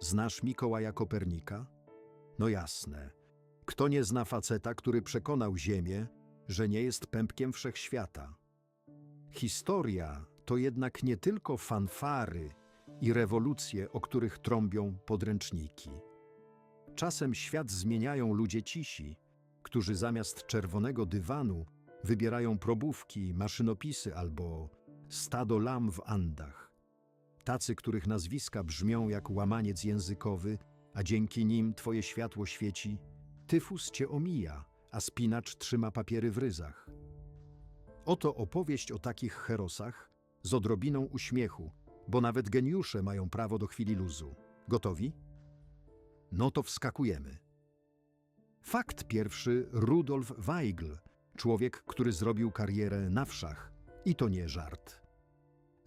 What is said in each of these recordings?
Znasz Mikołaja Kopernika? No jasne. Kto nie zna faceta, który przekonał Ziemię, że nie jest pępkiem wszechświata? Historia to jednak nie tylko fanfary i rewolucje, o których trąbią podręczniki. Czasem świat zmieniają ludzie cisi, którzy zamiast czerwonego dywanu wybierają probówki, maszynopisy albo stado lam w Andach. Tacy, których nazwiska brzmią jak łamaniec językowy, a dzięki nim twoje światło świeci, tyfus cię omija, a spinacz trzyma papiery w ryzach. Oto opowieść o takich herosach z odrobiną uśmiechu, bo nawet geniusze mają prawo do chwili luzu. Gotowi? No to wskakujemy. Fakt pierwszy Rudolf Weigl, człowiek, który zrobił karierę na wszach. I to nie żart.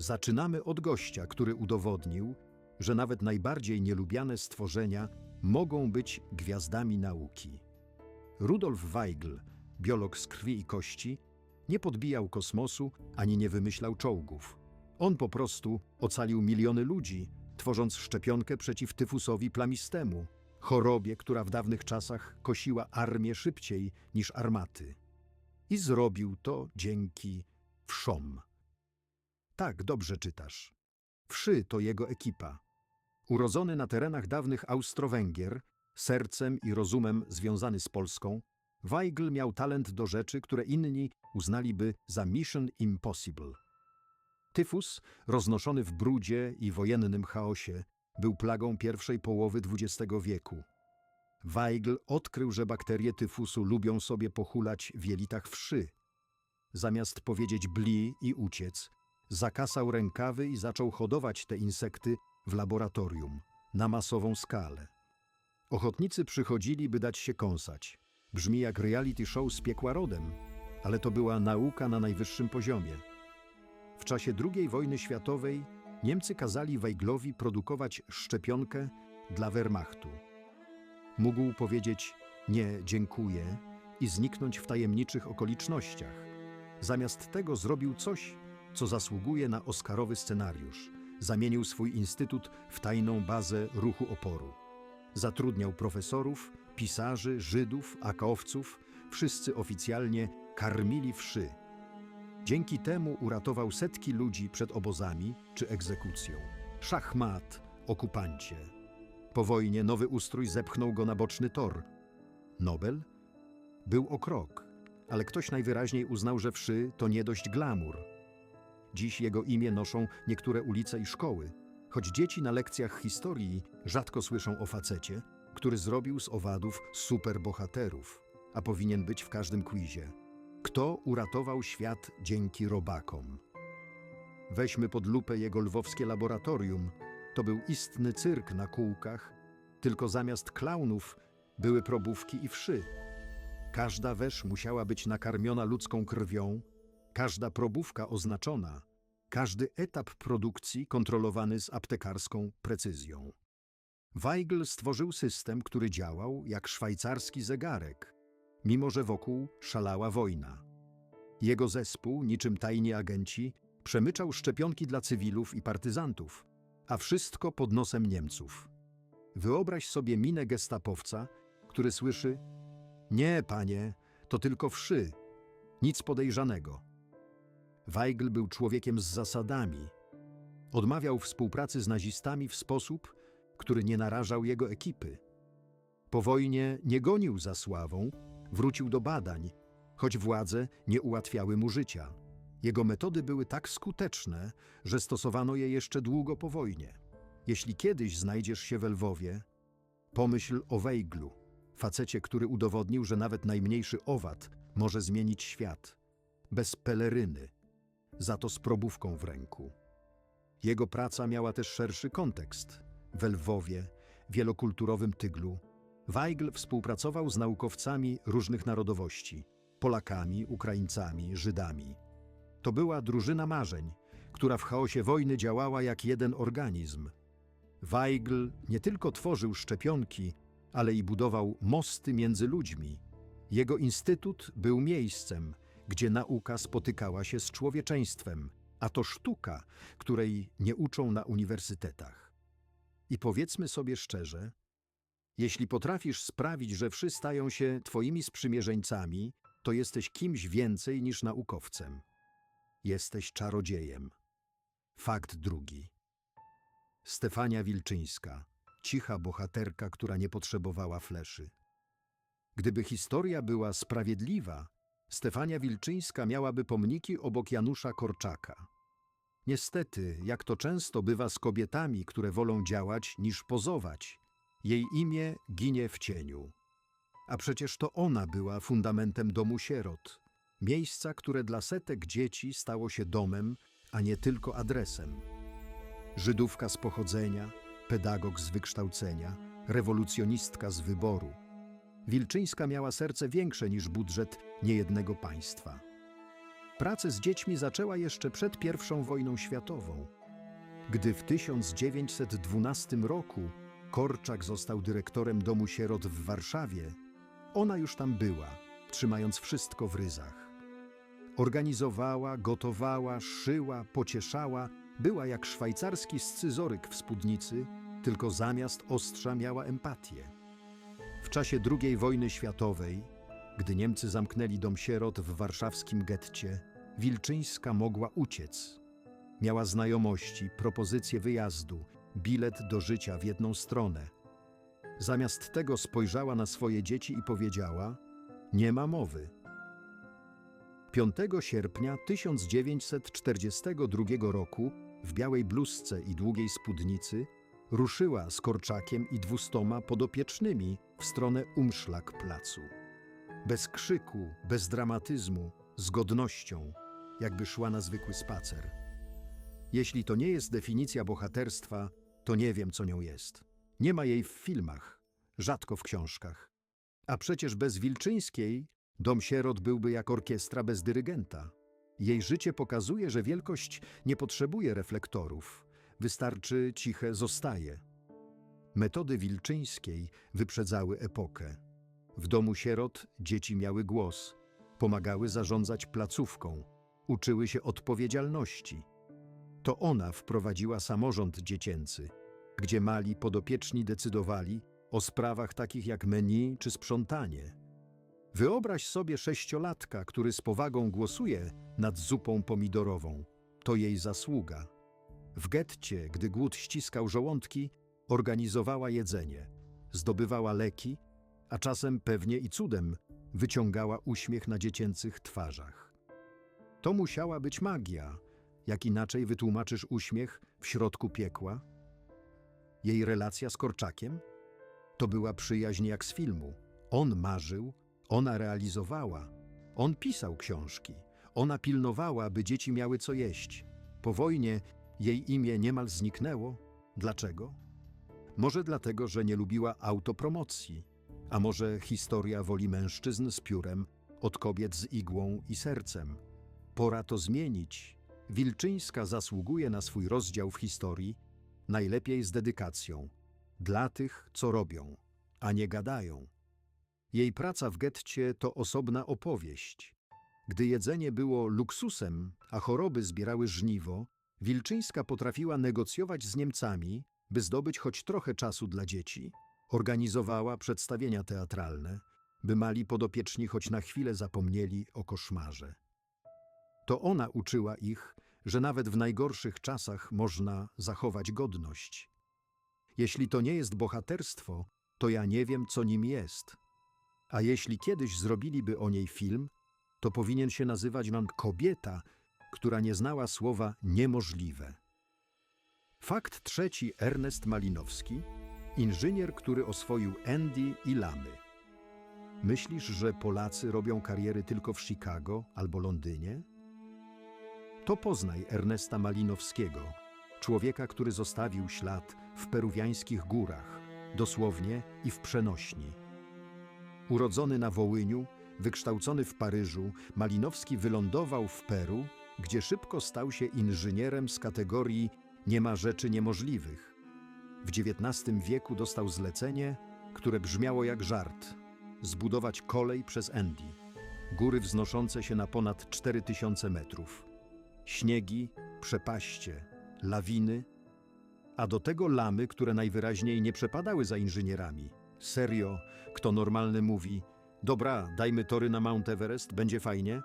Zaczynamy od gościa, który udowodnił, że nawet najbardziej nielubiane stworzenia mogą być gwiazdami nauki. Rudolf Weigl, biolog z krwi i kości, nie podbijał kosmosu ani nie wymyślał czołgów. On po prostu ocalił miliony ludzi, tworząc szczepionkę przeciw tyfusowi plamistemu, chorobie, która w dawnych czasach kosiła armię szybciej niż armaty. I zrobił to dzięki wszom. Tak, dobrze czytasz. Wszy to jego ekipa. Urodzony na terenach dawnych Austro-Węgier, sercem i rozumem związany z Polską, Weigl miał talent do rzeczy, które inni uznaliby za mission impossible. Tyfus, roznoszony w brudzie i wojennym chaosie, był plagą pierwszej połowy XX wieku. Weigl odkrył, że bakterie tyfusu lubią sobie pochulać w jelitach wszy. Zamiast powiedzieć bli i uciec, zakasał rękawy i zaczął hodować te insekty w laboratorium, na masową skalę. Ochotnicy przychodzili, by dać się kąsać. Brzmi jak reality show z piekła rodem, ale to była nauka na najwyższym poziomie. W czasie II wojny światowej Niemcy kazali Weiglowi produkować szczepionkę dla Wehrmachtu. Mógł powiedzieć nie, dziękuję i zniknąć w tajemniczych okolicznościach. Zamiast tego zrobił coś, co zasługuje na oscarowy scenariusz. Zamienił swój instytut w tajną bazę ruchu oporu. Zatrudniał profesorów, pisarzy, Żydów, akaowców, wszyscy oficjalnie karmili wszy. Dzięki temu uratował setki ludzi przed obozami czy egzekucją. Szachmat, okupancie. Po wojnie nowy ustrój zepchnął go na boczny tor. Nobel? Był o krok, ale ktoś najwyraźniej uznał, że wszy to nie dość glamour. Dziś jego imię noszą niektóre ulice i szkoły, choć dzieci na lekcjach historii rzadko słyszą o facecie, który zrobił z owadów superbohaterów, a powinien być w każdym quizie. Kto uratował świat dzięki robakom? Weźmy pod lupę jego lwowskie laboratorium. To był istny cyrk na kółkach, tylko zamiast klaunów były probówki i wszy. Każda wesz musiała być nakarmiona ludzką krwią, każda probówka oznaczona, każdy etap produkcji kontrolowany z aptekarską precyzją. Weigl stworzył system, który działał jak szwajcarski zegarek, mimo że wokół szalała wojna. Jego zespół, niczym tajni agenci, przemyczał szczepionki dla cywilów i partyzantów, a wszystko pod nosem Niemców. Wyobraź sobie minę gestapowca, który słyszy: Nie, panie, to tylko wszy, nic podejrzanego. Weigl był człowiekiem z zasadami. Odmawiał współpracy z nazistami w sposób, który nie narażał jego ekipy. Po wojnie nie gonił za sławą, wrócił do badań, choć władze nie ułatwiały mu życia. Jego metody były tak skuteczne, że stosowano je jeszcze długo po wojnie. Jeśli kiedyś znajdziesz się w Lwowie, pomyśl o Weiglu, facecie, który udowodnił, że nawet najmniejszy owad może zmienić świat. Bez peleryny, za to z probówką w ręku. Jego praca miała też szerszy kontekst. W Lwowie, wielokulturowym tyglu, Weigl współpracował z naukowcami różnych narodowości Polakami, Ukraińcami, Żydami. To była drużyna marzeń, która w chaosie wojny działała jak jeden organizm. Weigl nie tylko tworzył szczepionki, ale i budował mosty między ludźmi. Jego instytut był miejscem, gdzie nauka spotykała się z człowieczeństwem, a to sztuka, której nie uczą na uniwersytetach. I powiedzmy sobie szczerze, jeśli potrafisz sprawić, że wszy stają się twoimi sprzymierzeńcami, to jesteś kimś więcej niż naukowcem. Jesteś czarodziejem. Fakt drugi. Stefania Wilczyńska, cicha bohaterka, która nie potrzebowała fleszy. Gdyby historia była sprawiedliwa, Stefania Wilczyńska miałaby pomniki obok Janusza Korczaka. Niestety, jak to często bywa z kobietami, które wolą działać niż pozować, jej imię ginie w cieniu. A przecież to ona była fundamentem domu sierot, miejsca, które dla setek dzieci stało się domem, a nie tylko adresem. Żydówka z pochodzenia, pedagog z wykształcenia, rewolucjonistka z wyboru. Wilczyńska miała serce większe niż budżet niejednego państwa. Pracę z dziećmi zaczęła jeszcze przed I wojną światową. Gdy w 1912 roku Korczak został dyrektorem domu sierot w Warszawie, ona już tam była, trzymając wszystko w ryzach. Organizowała, gotowała, szyła, pocieszała, była jak szwajcarski scyzoryk w spódnicy, tylko zamiast ostrza miała empatię. W czasie II wojny światowej, gdy Niemcy zamknęli dom sierot w warszawskim getcie, Wilczyńska mogła uciec. Miała znajomości, propozycję wyjazdu, bilet do życia w jedną stronę. Zamiast tego spojrzała na swoje dzieci i powiedziała: Nie ma mowy. 5 sierpnia 1942 roku w białej bluzce i długiej spódnicy ruszyła z Korczakiem i dwustoma podopiecznymi w stronę Umszlak placu. Bez krzyku, bez dramatyzmu, z godnością, jakby szła na zwykły spacer. Jeśli to nie jest definicja bohaterstwa, to nie wiem, co nią jest. Nie ma jej w filmach, rzadko w książkach. A przecież bez Wilczyńskiej dom sierot byłby jak orkiestra bez dyrygenta. Jej życie pokazuje, że wielkość nie potrzebuje reflektorów, wystarczy ciche zostaje. Metody Wilczyńskiej wyprzedzały epokę. W domu sierot dzieci miały głos, pomagały zarządzać placówką, uczyły się odpowiedzialności. To ona wprowadziła samorząd dziecięcy, gdzie mali podopieczni decydowali o sprawach takich jak menu czy sprzątanie. Wyobraź sobie sześciolatka, który z powagą głosuje nad zupą pomidorową. To jej zasługa. W getcie, gdy głód ściskał żołądki, organizowała jedzenie, zdobywała leki, a czasem pewnie i cudem wyciągała uśmiech na dziecięcych twarzach. To musiała być magia. Jak inaczej wytłumaczysz uśmiech w środku piekła? Jej relacja z Korczakiem? To była przyjaźń jak z filmu. On marzył, ona realizowała. On pisał książki. Ona pilnowała, by dzieci miały co jeść. Po wojnie jej imię niemal zniknęło. Dlaczego? Może dlatego, że nie lubiła autopromocji, a może historia woli mężczyzn z piórem od kobiet z igłą i sercem. Pora to zmienić. Wilczyńska zasługuje na swój rozdział w historii, najlepiej z dedykacją, dla tych, co robią, a nie gadają. Jej praca w getcie to osobna opowieść. Gdy jedzenie było luksusem, a choroby zbierały żniwo, Wilczyńska potrafiła negocjować z Niemcami, by zdobyć choć trochę czasu dla dzieci. Organizowała przedstawienia teatralne, by mali podopieczni choć na chwilę zapomnieli o koszmarze. To ona uczyła ich, że nawet w najgorszych czasach można zachować godność. Jeśli to nie jest bohaterstwo, to ja nie wiem, co nim jest. A jeśli kiedyś zrobiliby o niej film, to powinien się nazywać on Kobieta, która nie znała słowa niemożliwe. Fakt trzeci Ernest Malinowski, inżynier, który oswoił Andy i Lamy. Myślisz, że Polacy robią kariery tylko w Chicago albo Londynie? To poznaj Ernesta Malinowskiego, człowieka, który zostawił ślad w peruwiańskich górach, dosłownie i w przenośni. Urodzony na Wołyniu, wykształcony w Paryżu, Malinowski wylądował w Peru, gdzie szybko stał się inżynierem z kategorii nie ma rzeczy niemożliwych. W XIX wieku dostał zlecenie, które brzmiało jak żart zbudować kolej przez Andy, góry wznoszące się na ponad 4000 metrów. Śniegi, przepaście, lawiny, A do tego lamy, które najwyraźniej nie przepadały za inżynierami. Serio, kto normalny mówi: Dobra, dajmy tory na Mount Everest, będzie fajnie?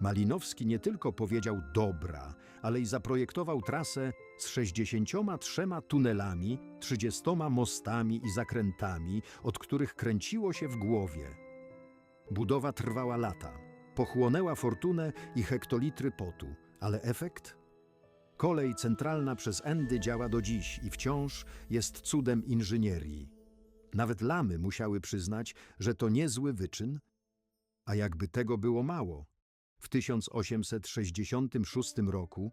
Malinowski nie tylko powiedział dobra, ale i zaprojektował trasę z 63 tunelami, 30 mostami i zakrętami, od których kręciło się w głowie. Budowa trwała lata, pochłonęła fortunę i hektolitry potu, ale efekt? Kolej centralna przez Endy działa do dziś i wciąż jest cudem inżynierii. Nawet lamy musiały przyznać, że to niezły wyczyn, a jakby tego było mało. W 1866 roku,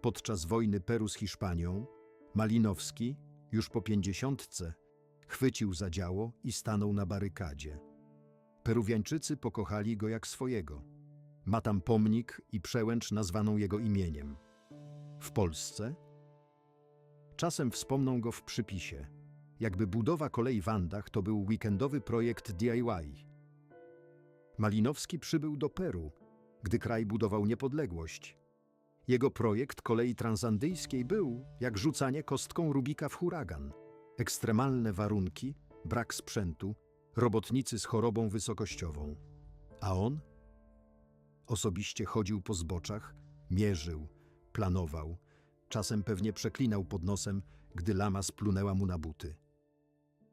podczas wojny Peru z Hiszpanią, Malinowski, już po pięćdziesiątce, chwycił za działo i stanął na barykadzie. Peruwiańczycy pokochali go jak swojego. Ma tam pomnik i przełęcz nazwaną jego imieniem. W Polsce? Czasem wspomną go w przypisie, jakby budowa kolei w Andach to był weekendowy projekt DIY. Malinowski przybył do Peru, gdy kraj budował niepodległość. Jego projekt kolei transandyjskiej był jak rzucanie kostką Rubika w huragan. Ekstremalne warunki, brak sprzętu, robotnicy z chorobą wysokościową. A on? Osobiście chodził po zboczach, mierzył, planował, czasem pewnie przeklinał pod nosem, gdy lama splunęła mu na buty.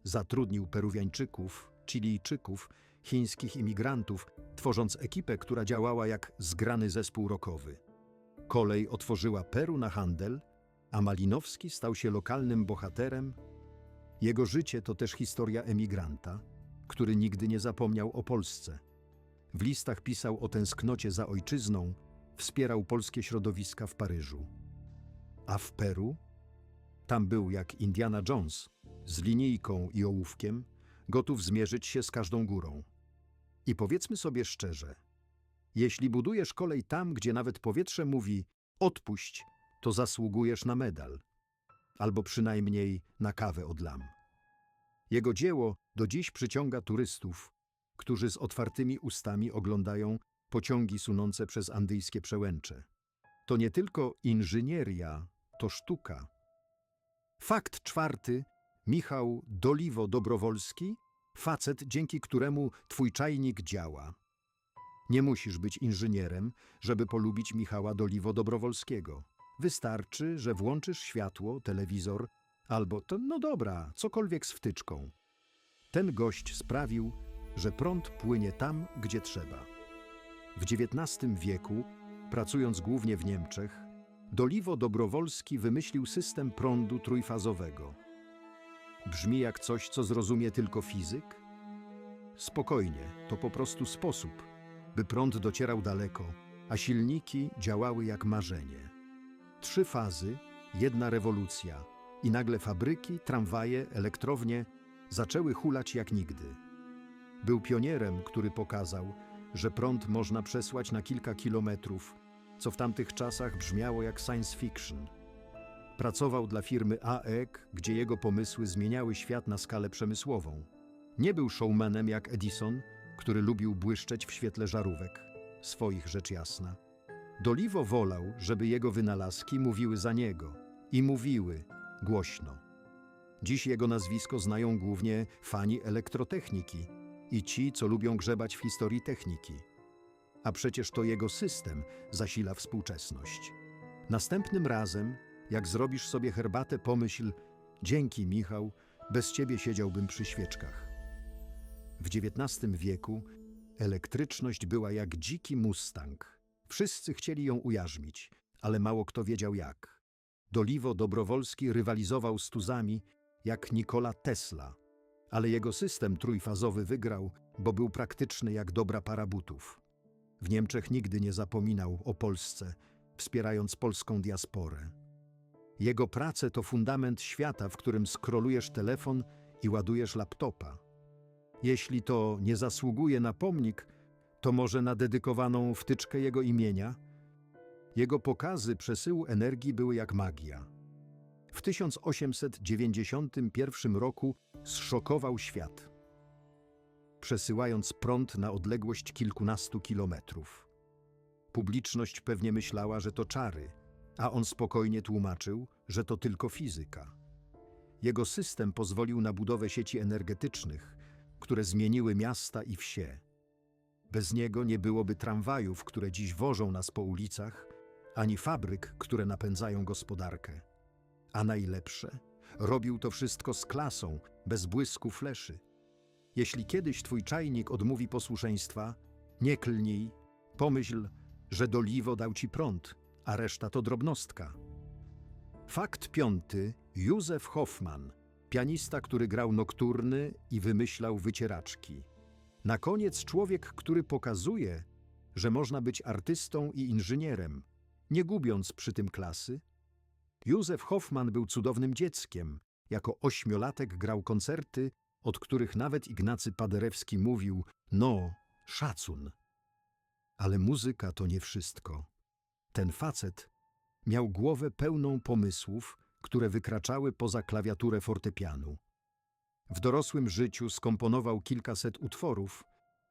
Zatrudnił Peruwiańczyków, Chilijczyków, chińskich imigrantów, tworząc ekipę, która działała jak zgrany zespół rokowy. Kolej otworzyła Peru na handel, a Malinowski stał się lokalnym bohaterem. Jego życie to też historia emigranta, który nigdy nie zapomniał o Polsce. W listach pisał o tęsknocie za ojczyzną, wspierał polskie środowiska w Paryżu. A w Peru? Tam był jak Indiana Jones, z linijką i ołówkiem, gotów zmierzyć się z każdą górą. I powiedzmy sobie szczerze, jeśli budujesz kolej tam, gdzie nawet powietrze mówi odpuść, to zasługujesz na medal, albo przynajmniej na kawę od lam. Jego dzieło do dziś przyciąga turystów, którzy z otwartymi ustami oglądają pociągi sunące przez andyjskie przełęcze. To nie tylko inżynieria, to sztuka. Fakt czwarty, Michał Doliwo-Dobrowolski, facet, dzięki któremu twój czajnik działa. Nie musisz być inżynierem, żeby polubić Michała Doliwo-Dobrowolskiego. Wystarczy, że włączysz światło, telewizor albo, to, no dobra, cokolwiek z wtyczką. Ten gość sprawił, że prąd płynie tam, gdzie trzeba. W XIX wieku, pracując głównie w Niemczech, Doliwo Dobrowolski wymyślił system prądu trójfazowego. Brzmi jak coś, co zrozumie tylko fizyk? Spokojnie, to po prostu sposób, by prąd docierał daleko, a silniki działały jak marzenie. Trzy fazy, jedna rewolucja i nagle fabryki, tramwaje, elektrownie zaczęły hulać jak nigdy. Był pionierem, który pokazał, że prąd można przesłać na kilka kilometrów, co w tamtych czasach brzmiało jak science fiction. Pracował dla firmy AEG, gdzie jego pomysły zmieniały świat na skalę przemysłową. Nie był showmanem jak Edison, który lubił błyszczeć w świetle żarówek. Swoich rzecz jasna. Doliwo wolał, żeby jego wynalazki mówiły za niego. I mówiły głośno. Dziś jego nazwisko znają głównie fani elektrotechniki i ci, co lubią grzebać w historii techniki. A przecież to jego system zasila współczesność. Następnym razem, jak zrobisz sobie herbatę, pomyśl: Dzięki, Michał, bez ciebie siedziałbym przy świeczkach. W XIX wieku elektryczność była jak dziki mustang. Wszyscy chcieli ją ujarzmić, ale mało kto wiedział jak. Doliwo Dobrowolski rywalizował z tuzami jak Nikola Tesla, ale jego system trójfazowy wygrał, bo był praktyczny jak dobra para butów. W Niemczech nigdy nie zapominał o Polsce, wspierając polską diasporę. Jego prace to fundament świata, w którym skrolujesz telefon i ładujesz laptopa. Jeśli to nie zasługuje na pomnik, to może na dedykowaną wtyczkę jego imienia? Jego pokazy przesyłu energii były jak magia. W 1891 roku zszokował świat, przesyłając prąd na odległość kilkunastu kilometrów. Publiczność pewnie myślała, że to czary, a on spokojnie tłumaczył, że to tylko fizyka. Jego system pozwolił na budowę sieci energetycznych, które zmieniły miasta i wsie. Bez niego nie byłoby tramwajów, które dziś wożą nas po ulicach, ani fabryk, które napędzają gospodarkę. A najlepsze, robił to wszystko z klasą, bez błysku fleszy. Jeśli kiedyś twój czajnik odmówi posłuszeństwa, nie klnij, pomyśl, że Doliwo dał ci prąd, a reszta to drobnostka. Fakt piąty. Józef Hoffman, pianista, który grał nokturny i wymyślał wycieraczki. Na koniec człowiek, który pokazuje, że można być artystą i inżynierem, nie gubiąc przy tym klasy. Józef Hoffman był cudownym dzieckiem. Jako ośmiolatek grał koncerty, od których nawet Ignacy Paderewski mówił: No, szacun. Ale muzyka to nie wszystko. Ten facet miał głowę pełną pomysłów, które wykraczały poza klawiaturę fortepianu. W dorosłym życiu skomponował kilkaset utworów,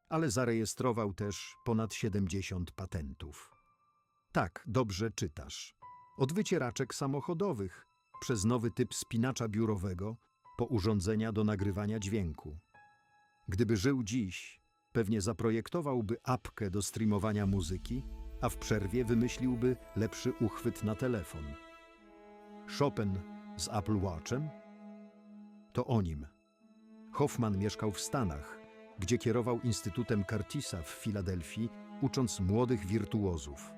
ale zarejestrował też ponad 70 patentów. Tak, dobrze czytasz. Od wycieraczek samochodowych, przez nowy typ spinacza biurowego, po urządzenia do nagrywania dźwięku. Gdyby żył dziś, pewnie zaprojektowałby apkę do streamowania muzyki, a w przerwie wymyśliłby lepszy uchwyt na telefon. Chopin z Apple Watchem? To o nim. Hoffman mieszkał w Stanach, gdzie kierował Instytutem Curtisa w Filadelfii, ucząc młodych wirtuozów,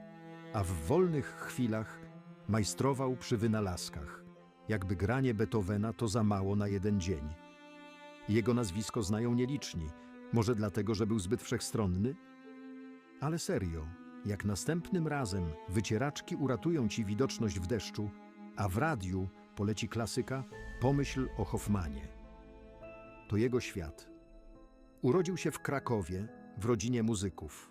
a w wolnych chwilach majstrował przy wynalazkach, jakby granie Beethovena to za mało na jeden dzień. Jego nazwisko znają nieliczni, może dlatego, że był zbyt wszechstronny? Ale serio, jak następnym razem wycieraczki uratują ci widoczność w deszczu, a w radiu poleci klasyka, pomyśl o Hoffmanie. To jego świat. Urodził się w Krakowie, w rodzinie muzyków.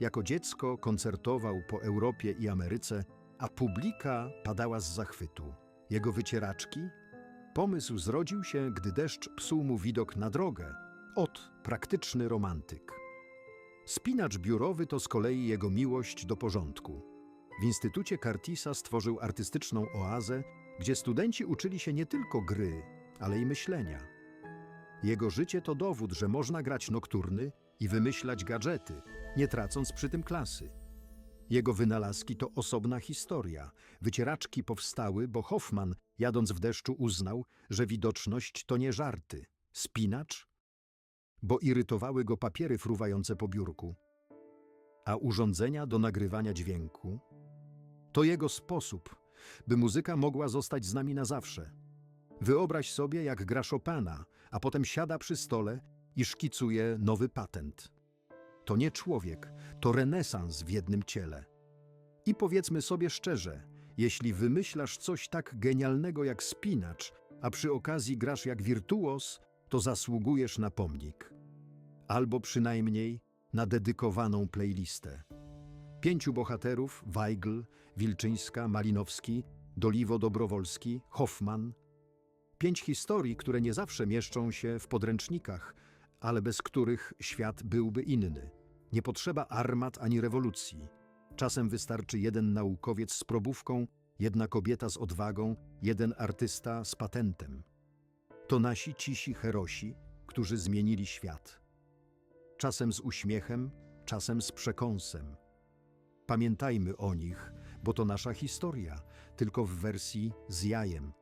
Jako dziecko koncertował po Europie i Ameryce, a publika padała z zachwytu. Jego wycieraczki? Pomysł zrodził się, gdy deszcz psuł mu widok na drogę. Ot, praktyczny romantyk. Spinacz biurowy to z kolei jego miłość do porządku. W Instytucie Curtisa stworzył artystyczną oazę, gdzie studenci uczyli się nie tylko gry, ale i myślenia. Jego życie to dowód, że można grać nokturny i wymyślać gadżety, nie tracąc przy tym klasy. Jego wynalazki to osobna historia. Wycieraczki powstały, bo Hoffman, jadąc w deszczu, uznał, że widoczność to nie żarty. Spinacz? Bo irytowały go papiery fruwające po biurku. A urządzenia do nagrywania dźwięku? To jego sposób, by muzyka mogła zostać z nami na zawsze. Wyobraź sobie, jak gra Chopina, a potem siada przy stole i szkicuje nowy patent. To nie człowiek, to renesans w jednym ciele. I powiedzmy sobie szczerze, jeśli wymyślasz coś tak genialnego jak spinacz, a przy okazji grasz jak wirtuos, to zasługujesz na pomnik. Albo przynajmniej na dedykowaną playlistę. Pięciu bohaterów, Weigl, Wilczyńska, Malinowski, Doliwo Dobrowolski, Hoffman. Pięć historii, które nie zawsze mieszczą się w podręcznikach, ale bez których świat byłby inny. Nie potrzeba armat ani rewolucji. Czasem wystarczy jeden naukowiec z probówką, jedna kobieta z odwagą, jeden artysta z patentem. To nasi cisi herosi, którzy zmienili świat. Czasem z uśmiechem, czasem z przekąsem. Pamiętajmy o nich, bo to nasza historia, tylko w wersji z jajem.